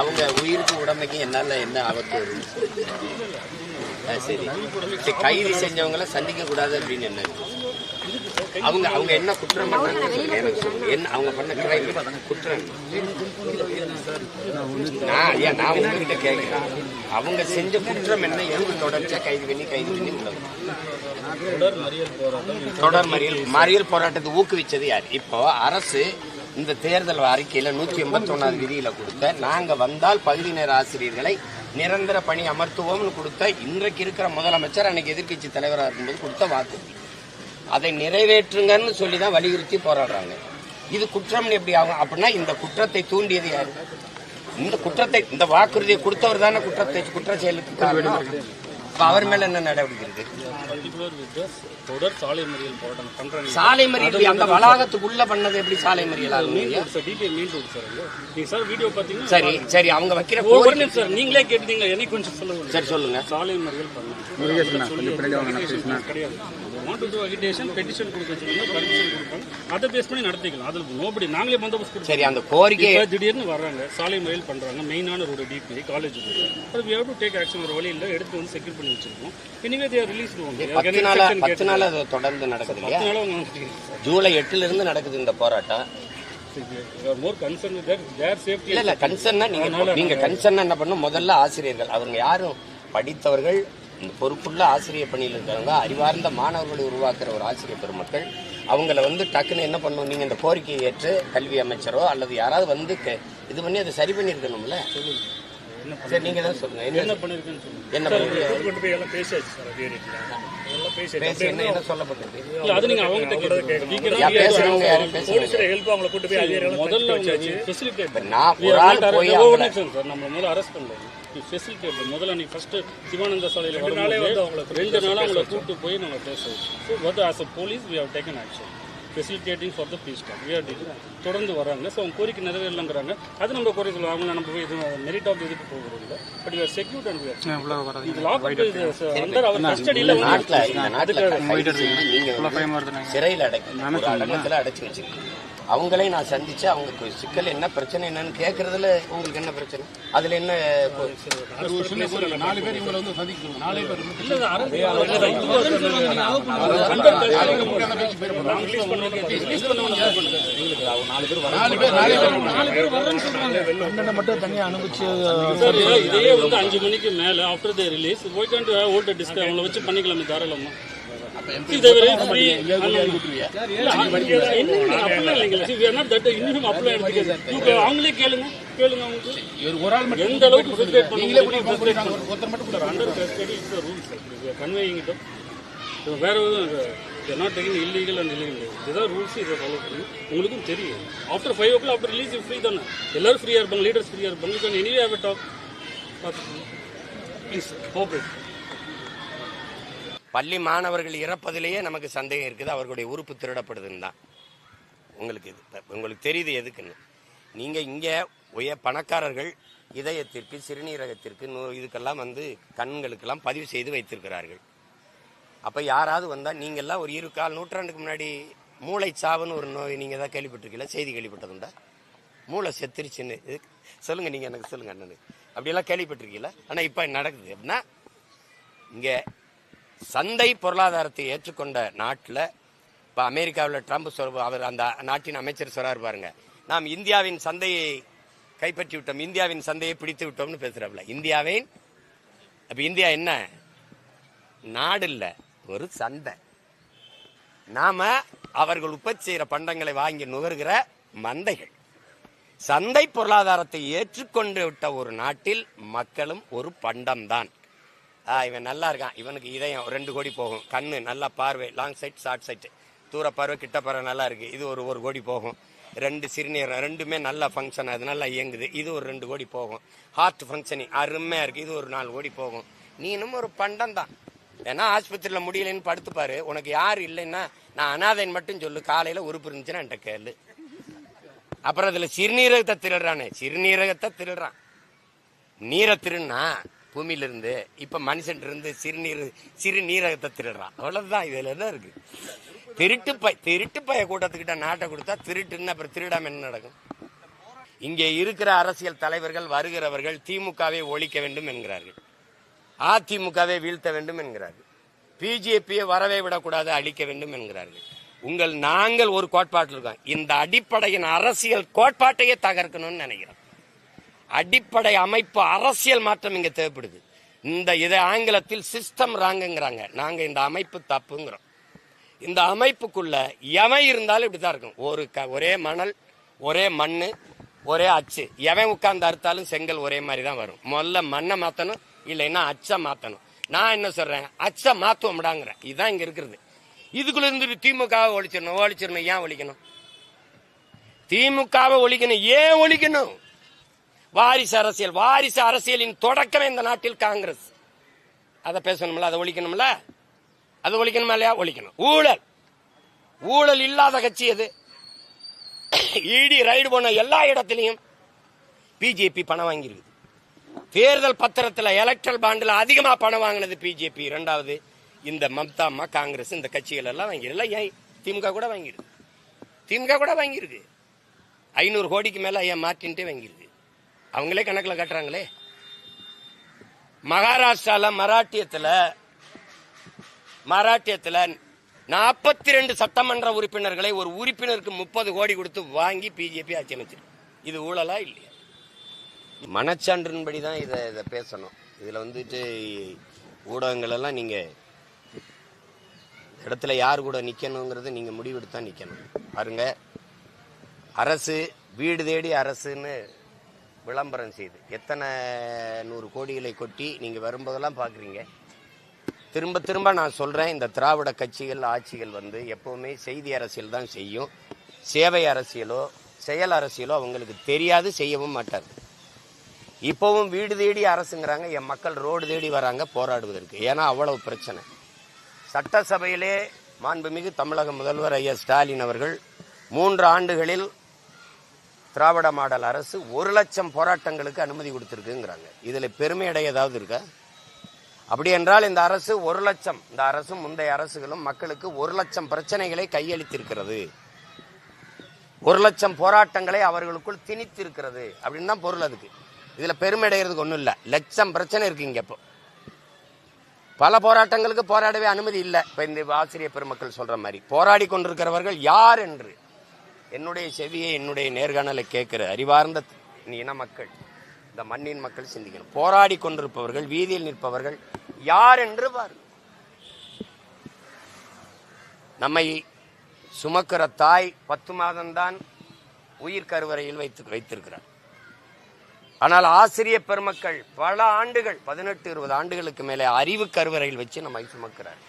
அவங்க உயிருக்கு உடமைக்கு என்னால என்ன ஆபத்து வரும் சரி. கைது செஞ்சவங்கள சந்திக்க கூடாது அப்படின்னு என்ன அவங்க அவங்க என்ன குற்றம் பண்ணாங்க என்ன அவங்க பண்ண கிரைம் குற்றம்? நான் ஐயா நான் உங்ககிட்ட கேட்கிறேன். அவங்க செஞ்ச குற்றம் என்ன? எதுக்கு தொடர்ச்சியா கைது பண்ணி கைது பண்ணி உள்ள தொடர் மறியல் மறியல் போராட்டத்தை ஊக்குவிச்சது யார்? இப்போ அரசு இந்த தேர்தல் அறிக்கையில நூத்தி எண்பத்தி ஒன்னாவது விதியில கொடுத்த நாங்க வந்தால் பகுதி நேர ஆசிரியர்களை நிரந்தர பணி அமர்த்துவோம்னு கொடுத்த இன்றைக்கு இருக்கிற முதலமைச்சர் அன்னைக்கு எதிர்க்கட்சி தலைவராக இருக்கும்போது கொடுத்த வாக்குறுதி அதை நிறைவேற்றுங்கன்னு சொல்லி தான் வலியுறுத்தி போராடுறாங்க. இது குற்றம்னு எப்படி ஆகும்? அப்படின்னா இந்த குற்றத்தை தூண்டியது யாரு? இந்த குற்றத்தை இந்த வாக்குறுதியை கொடுத்தவர் தானே குற்றத்தை குற்ற செயலுக்கு இப்ப அவர் மேல என்ன நடவடிக்கை இருக்கு? தொடர் சாலை மறியல் போராட்டம் பண்றாங்க சாலை மறியல் அந்த வளாகத்துக்குள்ள பண்ணது எப்படி சாலை மறியல் ஆகும் sir DB main road sir. நீங்க சார் வீடியோ பாத்தீங்கன்னா சரி சரி அவங்க வைக்கிற ஒரு நிமிஷம் சார் நீங்களே கேட்டீங்க எனக்கு கொஞ்சம் சொல்லுங்க. சரி சொல்லுங்க. சாலை மறியல் பண்ணலாம். கிடையாது. Want to do agitation petition கொடுக்க பர்மிஷன் கொடுப்பாங்க அதை பேஸ் பண்ணி நடத்திக்கலாம். அதுல நோபடி நாங்களே பந்தோபஸ்து சரி அந்த கோரிக்கை திடீர்னு வர்றாங்க. சாலை மறியல் பண்றாங்க. மெயினான ரோடு டிபி காலேஜ் ரோடு அது have to டேக் ஆக்ஷன் ஒரு வழி இல்ல எடுத்து வந்து செக்யூர் பண்ணி வச்சிருக்கோம். எனிவே தே ரிலீஸ் பத்து நாளா பத்து நாள் அது தொடர்ந்து நடக்குது இல்லையா? ஜூலை எட்டுல இருந்து நடக்குது இந்த போராட்டம். மோர் கன்சர்ன் தேர் தேர் சேஃப்டி இல்ல இல்ல கன்சர்னா நீங்க நீங்க கன்சர்ன் என்ன பண்ணும் முதல்ல ஆசிரியர்கள் அவங்க யாரும் படித்தவர்கள் இந்த பொறுப்புள்ள ஆசிரியர் பணியில் இருக்கிறவங்க அறிவார்ந்த மாணவர்களை உருவாக்குற ஒரு ஆசிரியர் பெருமக்கள் அவங்கள வந்து டக்குன்னு என்ன பண்ணணும் நீங்கள் இந்த கோரிக்கையை ஏற்று கல்வி அமைச்சரோ அல்லது யாராவது வந்து இது பண்ணி அதை சரி பண்ணியிருக்கணும்ல? சரி நீங்க தான் சொல்லுங்க. என்ன என்ன பண்ணிருக்குன்னு சொல்லுங்க. என்ன பண்ணிருக்கீங்க? கொண்டு போய் எல்லாம் பேசியாச்சு சார் அதே எல்லாம் பேசியாச்சு. பேசி என்ன என்ன சொல்லப்பட்டது இல்ல அது நீங்க அவங்க கிட்ட பேசுறவங்க யாரும் பேசுறாங்க? ஹெல்ப் அவங்கள கூட்டு போய் அதே முதல்ல ஃபெசிலிட்டேட் இப்ப நான் ஒரு ஆள் போய் அவங்கள சார் நம்ம முதல்ல அரெஸ்ட் பண்ணல ஃபெசிலிட்டேட் முதல்ல நீ ஃபர்ஸ்ட் சிவானந்த சாலையில ரெண்டு நாளே வந்து அவங்கள ரெண்டு நாளா அவங்கள கூட்டு போய் நம்ம பேசுவோம் so but as a police we have taken action facilitating for the peace talk we are தொடர்ந்து வராங்க ஸோ அவங்க கோரிக்கை நிறைவேறலங்கிறாங்க. அது நம்ம குறை சொல்லுவோம் அவங்க நம்ம போய் இது மெரிட் ஆஃப் இதுக்கு போகிறது இல்லை but we are secured and we are இது லாக் அண்டர் அவர் கஸ்டடியில் நாட்டுல சிறையில அடைக்கி அடைச்சு வச்சிருக்கீங்க அவங்களே நான் சந்திச்சு அவங்க சிக்கல் என்ன பிரச்சனை என்னன்னு கேக்குறதுல உங்களுக்கு என்ன பிரச்சனை அதுல என்ன கொ- நாலு பேர் இவங்களை வந்து சந்திக்கணும் நாலே பேர் நாலு பேர் நாலே பேர் மட்டும் தனியா அனுப்பிச்சு இதே வந்து அஞ்சு மணிக்கு மேல after the release why can't hold disc அவங்கள வச்சு பண்ணிக்கலாமே தாராளமா அவங்களே கேளுங்க கேளுங்க அவங்களுக்கு. எந்த அளவுக்கு ஃபெசிலிட்டேட் பண்ண நீங்களே முடியுமோ கூட்டிட்டு போக போறீங்க. ஒருத்தர் மட்டும் கூட under custody it's rule sir conveying வேற எதுவும் not taking illegal and illegal இதுதான் ரூல்ஸ் இதை ஃபாலோ பண்ணி உங்களுக்கும் தெரியும். After five o'clock after release free தானே? எல்லாரும் ஃப்ரீயாக இருப்பாங்க லீடர்ஸ் ஃப்ரீயாக இருப்பாங்க. You can anyway have talk please cooperate பள்ளி மாணவர்கள் இறப்பதிலேயே நமக்கு சந்தேகம் இருக்குது. அவர்களுடைய உறுப்பு திருடப்படுதுன்னு தான். உங்களுக்கு இது உங்களுக்கு தெரியுது எதுக்குன்னு. நீங்கள் இங்கே உய பணக்காரர்கள் இதயத்திற்கு சிறுநீரகத்திற்கு நோ- இதுக்கெல்லாம் வந்து கண்களுக்கெல்லாம் பதிவு செய்து வைத்திருக்கிறார்கள். அப்போ யாராவது வந்தால் நீங்கள்லாம் ஒரு இரு கால் நூற்றாண்டுக்கு முன்னாடி மூளை சாவுன்னு ஒரு நோய் நீங்கள் தான் கேள்விப்பட்டிருக்கீங்களா? செய்தி கேள்விப்பட்டதுண்டா? மூளை செத்துருச்சுன்னு. இது- நீங்கள் எனக்கு சொல்லுங்கள் அண்ணனு அப்படியெல்லாம் கேள்விப்பட்டிருக்கீங்களா? ஆனால் இப்போ நடக்குது. அப்படின்னா இங்கே சந்தை பொருளாதாரத்தை ஏற்றுக்கொண்ட நாட்டில் இப்போ அமெரிக்காவில் ட்ரம்ப் சொல் அவர் அந்த நாட்டின் அமைச்சர் சொல்கிறார் பாருங்க. நாம் இந்தியாவின் சந்தையை கைப்பற்றி விட்டோம் இந்தியாவின் சந்தையை பிடித்து விட்டோம்னு பேசுகிறாப்புல இந்தியாவின் அப்போ இந்தியா என்ன? நாடு இல்லை ஒரு சந்தை. நாம அவர்கள் உற்பத்தி செய்கிற பண்டங்களை வாங்கி நுகர்கிற மந்தைகள். சந்தை பொருளாதாரத்தை ஏற்றுக்கொண்டு விட்ட ஒரு நாட்டில் மக்களும் ஒரு பண்டம்தான். இவன் நல்லா இருக்கான். இவனுக்கு இதயம் ரெண்டு கோடி போகும். கண்ணு நல்லா பார்வை லாங் சைட் ஷார்ட் சைட் தூர பார்வை கிட்ட பார்வை நல்லா இருக்கு. இது ஒரு ஒரு கோடி போகும். ரெண்டு சிறுநீரகம் ரெண்டுமே நல்ல ஃபங்க்ஷன் அது நல்லா இயங்குது. இது ஒரு ரெண்டு கோடி போகும். ஹார்ட் ஃபங்க்ஷனிங் அருமையாக இருக்குது இது ஒரு நாலு கோடி போகும். நீனும் ஒரு பண்டம் தான். ஏன்னா ஆஸ்பத்திரியில் முடியலன்னு படுத்துப்பாரு உனக்கு யார் இல்லைன்னா நான் அனாதைன்னு மட்டும் சொல்லு. காலையில் உறுப்பு இருந்துச்சுன்னா என்கிட்ட கேளு. அப்புறம் அதில் சிறுநீரகத்தை திருடுறானே. சிறுநீரகத்தை திருடுறான். நீரை திருன்னா பூமியில இருந்து இப்ப மனுஷன் இருந்து சிறுநீர் சிறுநீரகத்தை திருடுறான். அவ்வளவுதான் இதுல என்ன இருக்கு? திருட்டு பை திருட்டு பைய கூட்டத்துக்கிட்ட நாட்டை கொடுத்தா திருட்டுன்னு அப்புறம் திருடாம என்ன நடக்கும்? இங்கே இருக்கிற அரசியல் தலைவர்கள் வருகிறவர்கள் திமுகவை ஒழிக்க வேண்டும் என்கிறார்கள். அதிமுகவை வீழ்த்த வேண்டும் என்கிறார்கள். பிஜேபியை வரவே விடக்கூடாது அழிக்க வேண்டும் என்கிறார்கள். உங்கள் நாங்கள் ஒரு கோட்பாட்டில் இருக்கோம். இந்த அடிப்படையின் அரசியல் கோட்பாட்டையே தகர்க்கணும்னு நினைக்கிறோம். அடிப்படை அமைப்பு அரசியல் மாற்றம் இங்க தேவைப்படுது. இந்த இதை ஆங்கிலத்தில் சிஸ்டம் ராங்குங்கிறாங்க நாங்க இந்த அமைப்பு தப்புங்கிறோம். இந்த அமைப்புக்குள்ள எவன் இருந்தாலும் இப்படிதான் இருக்கும் ஒரு க ஒரே மணல் ஒரே மண்ணு ஒரே அச்சு. எவன் உட்கார்ந்து அறுத்தாலும் செங்கல் ஒரே மாதிரி தான் வரும். முதல்ல மண்ணை மாத்தணும் இல்லைன்னா அச்சை மாத்தணும். நான் என்ன சொல்றேன்? அச்சை மாத்துவோம்டாங்கிறேன். இதுதான் இங்க இருக்கிறது. இதுக்குள்ள இருந்து திமுகவை ஒழிச்சிடணும் ஒழிச்சிடணும். ஏன் ஒழிக்கணும்? திமுகவை ஒழிக்கணும். ஏன் ஒழிக்கணும்? வாரிசு அரசியல் வாரிசு அரசியலின் தொடக்கமே இந்த நாட்டில் காங்கிரஸ். அதை பேசணும்ல அதை ஒழிக்கணும்ல? அதை ஒழிக்கணுமா இல்லையா? ஒழிக்கணும். ஊழல். ஊழல் இல்லாத கட்சி அது இடி ரைடு போன எல்லா இடத்துலையும் பிஜேபி பணம் வாங்கியிருக்குது. தேர்தல் பத்திரத்தில் எலக்ட்ரல் பாண்டில் அதிகமாக பணம் வாங்கினது பிஜேபி ரெண்டாவது இந்த மம்தா அம்மா காங்கிரஸ் இந்த கட்சிகள் எல்லாம் வாங்கிடல ஏன்? திமுக கூட வாங்கிடுது திமுக கூட வாங்கியிருக்கு. ஐநூறு கோடிக்கு மேலே ஐயா மார்டின்ட்டே வாங்கியிருக்கு. அவங்களே கணக்கில் கட்டுறாங்களே. மகாராஷ்டிரால மராட்டியத்தில் மராட்டியத்தில் நாற்பத்தி ரெண்டு சட்டமன்ற உறுப்பினர்களை ஒரு உறுப்பினருக்கு முப்பது கோடி கொடுத்து வாங்கி பிஜேபி ஆட்சி அமைச்சிருக்கு. இது ஊழலா இல்லையா? மனச்சான்றின்படி தான் இதை இதை பேசணும். இதில் வந்துட்டு ஊடகங்கள் எல்லாம் நீங்கள் இடத்துல யார் கூட நிக்கணுங்கிறத நீங்கள் முடிவெடுத்து தான் நிற்கணும் பாருங்க. அரசு வீடு தேடி அரசுன்னு விளம்பரம் செய்து. எத்தனை நூறு கோடிகளை கொட்டி நீங்கள் வரும்போதெல்லாம் பார்க்குறீங்க. திரும்ப திரும்ப நான் சொல்கிறேன் இந்த திராவிட கட்சிகள் ஆட்சிகள் வந்து எப்போவுமே செய்தி அரசியல் தான் செய்யும். சேவை அரசியலோ செயல் அரசியலோ அவங்களுக்கு தெரியாது செய்யவும் மாட்டார் இப்போவும் வீடு தேடி அரசுங்கிறாங்க என் மக்கள் ரோடு தேடி வராங்க போராடுவதற்கு. ஏன்னா அவ்வளவு பிரச்சனை. சட்டசபையிலே மாண்புமிகு தமிழக முதல்வர் ஐயா ஸ்டாலின் அவர்கள் மூன்று ஆண்டுகளில் திராவிட மாடல் அரசு ஒரு லட்சம் போராட்டங்களுக்கு அனுமதி கொடுத்துருக்குங்கிறாங்க. இதில் பெருமை அடைய ஏதாவது இருக்கா? அப்படி என்றால் இந்த அரசு ஒரு லட்சம் இந்த அரசும் முந்தைய அரசுகளும் மக்களுக்கு ஒரு லட்சம் பிரச்சனைகளை கையளித்திருக்கிறது. ஒரு லட்சம் போராட்டங்களை அவர்களுக்குள் திணித்திருக்கிறது அப்படின்னு தான் பொருள் அதுக்கு. இதில் பெருமை ஒன்றும் இல்லை. லட்சம் பிரச்சனை இருக்கு இங்கே இப்போ. பல போராட்டங்களுக்கு போராடவே அனுமதி இல்லை. இப்போ இந்த ஆசிரியர் பெருமக்கள் சொல்கிற மாதிரி. போராடி கொண்டிருக்கிறவர்கள் யார் என்று? என்னுடைய செவியை என்னுடைய நேர்காணலை கேட்கிற அறிவார்ந்த இன மக்கள் இந்த மண்ணின் மக்கள் சிந்திக்கணும். போராடி கொண்டிருப்பவர்கள் வீதியில் நிற்பவர்கள் யார் என்று பாரு நம்மை சுமக்கிற தாய் பத்து மாதம்தான் உயிர் கருவறையில் வைத்து வைத்திருக்கிறார். ஆனால் ஆசிரியர் பெருமக்கள் பல ஆண்டுகள் பதினெட்டு இருபது ஆண்டுகளுக்கு மேலே அறிவு கருவறையில் வச்சு நம்மை சுமக்கிறார்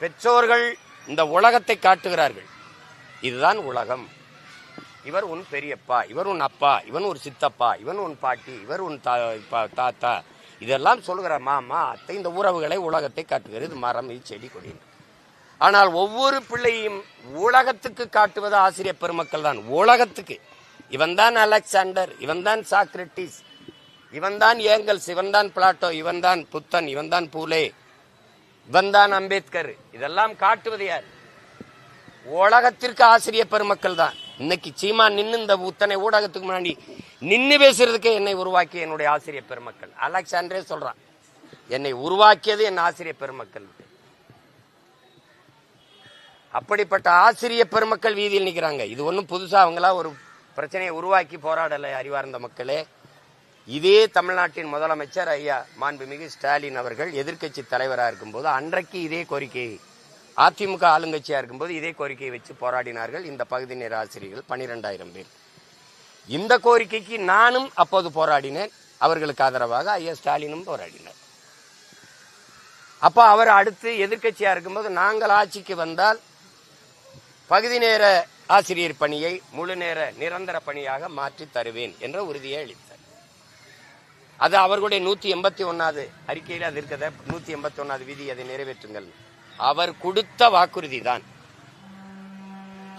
பெற்றோர்கள் இந்த உலகத்தை காட்டுகிறார்கள். இதுதான் உலகம். இவர் உன் பெரியப்பா இவர் உன் அப்பா இவன் ஒரு சித்தப்பா இவன் உன் பாட்டி இவர் உன் தா- பா- தாத்தா. இதெல்லாம் சொல்கிற மாமா அத்தை இந்த உறவுகளை உலகத்தை காட்டுகிறது. இது மரம் இது செடி கொடி. ஆனால் ஒவ்வொரு பிள்ளையும் உலகத்துக்கு காட்டுவது ஆசிரியர் பெருமக்கள் தான். உலகத்துக்கு. இவன் தான் அலெக்சாண்டர் இவன் தான் சாக்ரட்டிஸ் இவன் தான் ஏங்கல்ஸ் இவன் தான் பிளாட்டோ இவன் தான் புத்தன் இவன் தான் பூலே இவன் தான் அம்பேத்கர். இதெல்லாம் காட்டுவது யார்? உலகத்திற்கு ஆசிரியர் பெருமக்கள் தான். இன்னைக்கு சீமா நின்று இந்த உத்தனை ஊடகத்துக்கு முன்னாடி நின்று பேசுறதுக்கே என்னை உருவாக்கிய என்னுடைய ஆசிரியர் பெருமக்கள். அலெக்சாண்டரே சொல்றான் என்னை உருவாக்கியது என் ஆசிரியர் பெருமக்கள். அப்படிப்பட்ட ஆசிரியர் பெருமக்கள் வீதியில் நிற்கிறாங்க இது ஒன்றும் புதுசாக அவங்களா ஒரு பிரச்சனையை உருவாக்கி போராடலை அறிவார்ந்த மக்களே. இதே தமிழ்நாட்டின் முதலமைச்சர் ஐயா மாண்புமிகு ஸ்டாலின் அவர்கள் எதிர்க்கட்சி தலைவராக இருக்கும்போது அன்றைக்கு இதே கோரிக்கையை அதிமுக ஆளுங்கட்சியாக இருக்கும்போது இதே கோரிக்கையை வச்சு போராடினார்கள். இந்த பகுதி நேர ஆசிரியர்கள் பன்னிரெண்டாயிரம் பேர். இந்த கோரிக்கைக்கு நானும் அப்போது போராடினேன். அவர்களுக்கு ஆதரவாக ஐயா ஸ்டாலினும் போராடினார். அப்போ அவர் அடுத்து எதிர்கட்சியாக இருக்கும்போது நாங்கள் ஆட்சிக்கு வந்தால் பகுதி நேர ஆசிரியர் பணியை முழு நேர நிரந்தர பணியாக மாற்றி தருவேன் என்ற உறுதியை அளித்தார். அது அவர்களுடைய நூற்றி எண்பத்தி ஒன்றாவது அறிக்கையில் அது இருக்கிறத நூற்றி எண்பத்தி ஒன்றாவது விதி அதை நிறைவேற்றுங்கள். அவர் கொடுத்த வாக்குறுதி தான்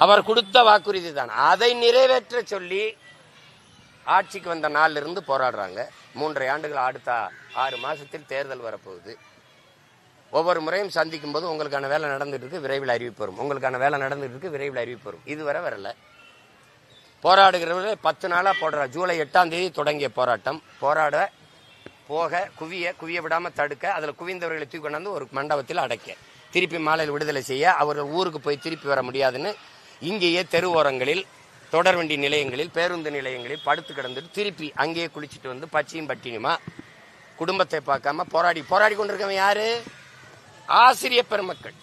அவர் கொடுத்த வாக்குறுதி தான் அதை நிறைவேற்ற சொல்லி ஆட்சிக்கு வந்த நாள்ல இருந்து போராடுறாங்க. மூன்றரை ஆண்டுகள் அடுத்த ஆறு மாசத்தில் தேர்தல் வரப்போகுது. ஒவ்வொரு முறையும் சந்திக்கும் போது உங்களுக்கான வேலை நடந்துட்டு இருக்கு விரைவில் அறிவிப்பு வரும். உங்களுக்கான வேலை நடந்துட்டு இருக்கு விரைவில் அறிவிப்பு வரும். இதுவரை வரல. போராடுகிறவர்கள் பத்து நாளாக போடுற ஜூலை எட்டாம் தேதி தொடங்கிய போராட்டம். போராட போக குவிய குவிய விடாமல் தடுக்க அதில் குவிந்தவர்களை தூக்கி கொண்டாந்து ஒரு மண்டபத்தில் அடைக்க. திருப்பி மாலையில் விடுதலை செய்ய அவர்கள் ஊருக்கு போய் திருப்பி வர முடியாதுன்னு இங்கேயே தெருவோரங்களில் தொடர்வண்டி நிலையங்களில் பேருந்து நிலையங்களில் படுத்து கிடந்துட்டு திருப்பி அங்கேயே குளிச்சுட்டு வந்து பச்சையும் பட்டினியுமா குடும்பத்தை பார்க்காம போராடி போராடி கொண்டிருக்கவன் யாரு? ஆசிரிய பெருமக்கள்.